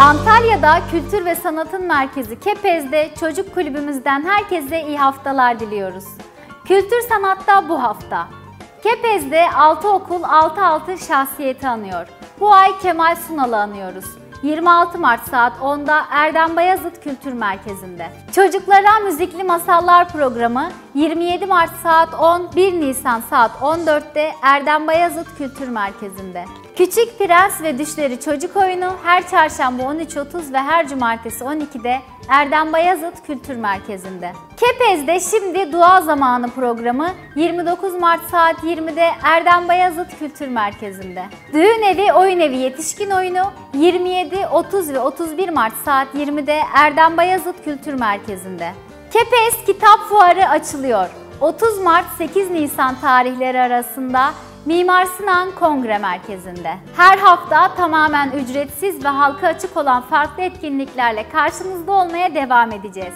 Antalya'da Kültür ve Sanatın Merkezi Kepez'de çocuk kulübümüzden herkese iyi haftalar diliyoruz. Kültür sanatta bu hafta. Kepez'de 6 okul 6 altın şahsiyeti anıyor. Bu ay Kemal Sunal'ı anıyoruz. 26 Mart saat 10'da Erdem Bayazıt Kültür Merkezi'nde. Çocuklara Müzikli Masallar programı 27 Mart saat 10, 1 Nisan saat 14'te Erdem Bayazıt Kültür Merkezi'nde. Küçük Prens ve Düşleri Çocuk Oyunu her çarşamba 13.30 ve her cumartesi 12'de Erdem Bayazıt Kültür Merkezi'nde. Kepez'de şimdi Dua Zamanı programı 29 Mart saat 20'de Erdem Bayazıt Kültür Merkezi'nde. Düğün Evi Oyun Evi Yetişkin Oyunu 27, 30 ve 31 Mart saat 20'de Erdem Bayazıt Kültür Merkezi'nde. Kepez Kitap Fuarı açılıyor. 30 Mart 8 Nisan tarihleri arasında Mimar Sinan Kongre Merkezi'nde. Her hafta tamamen ücretsiz ve halka açık olan farklı etkinliklerle karşınızda olmaya devam edeceğiz.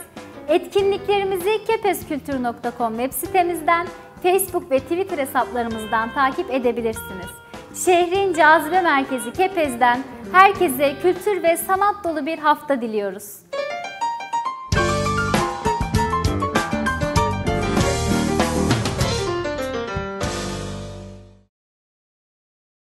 Etkinliklerimizi kepeskültür.com web sitemizden, Facebook ve Twitter hesaplarımızdan takip edebilirsiniz. Şehrin cazibe merkezi Kepez'den herkese kültür ve sanat dolu bir hafta diliyoruz.